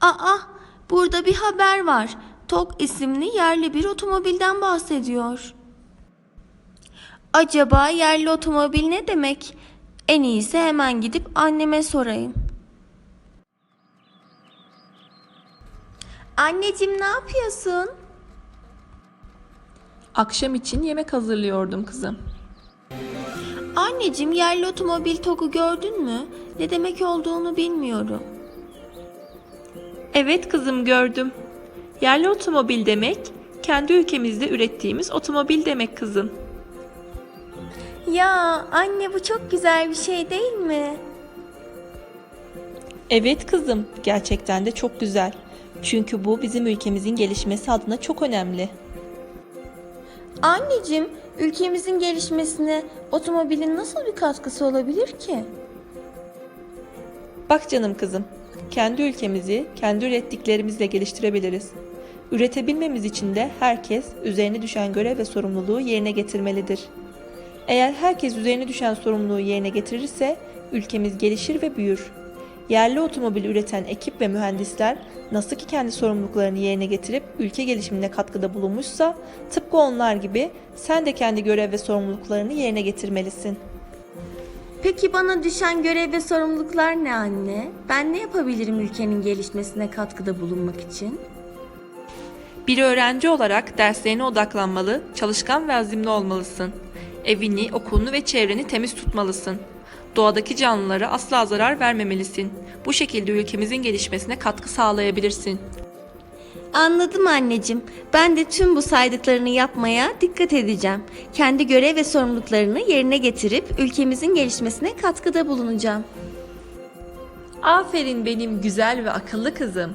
Aa, burada bir haber var. TOG isimli yerli bir otomobilden bahsediyor. Acaba yerli otomobil ne demek? En iyisi hemen gidip anneme sorayım. Anneciğim ne yapıyorsun? Akşam için yemek hazırlıyordum kızım. Anneciğim yerli otomobil TOG'u gördün mü? Ne demek olduğunu bilmiyorum. Evet kızım gördüm. Yerli otomobil demek, kendi ülkemizde ürettiğimiz otomobil demek kızım. Ya anne bu çok güzel bir şey değil mi? Evet kızım, gerçekten de çok güzel. Çünkü bu bizim ülkemizin gelişmesi adına çok önemli. Anneciğim, ülkemizin gelişmesine otomobilin nasıl bir katkısı olabilir ki? Bak canım kızım, kendi ülkemizi kendi ürettiklerimizle geliştirebiliriz. Üretebilmemiz için de herkes üzerine düşen görev ve sorumluluğu yerine getirmelidir. Eğer herkes üzerine düşen sorumluluğu yerine getirirse ülkemiz gelişir ve büyür. Yerli otomobil üreten ekip ve mühendisler nasıl ki kendi sorumluluklarını yerine getirip ülke gelişimine katkıda bulunmuşsa tıpkı onlar gibi sen de kendi görev ve sorumluluklarını yerine getirmelisin. Peki bana düşen görev ve sorumluluklar ne anne? Ben ne yapabilirim ülkenin gelişmesine katkıda bulunmak için? Bir öğrenci olarak derslerine odaklanmalı, çalışkan ve azimli olmalısın. Evini, okulunu ve çevreni temiz tutmalısın. Doğadaki canlılara asla zarar vermemelisin. Bu şekilde ülkemizin gelişmesine katkı sağlayabilirsin. Anladım anneciğim. Ben de tüm bu saydıklarını yapmaya dikkat edeceğim. Kendi görev ve sorumluluklarını yerine getirip ülkemizin gelişmesine katkıda bulunacağım. Aferin benim güzel ve akıllı kızım.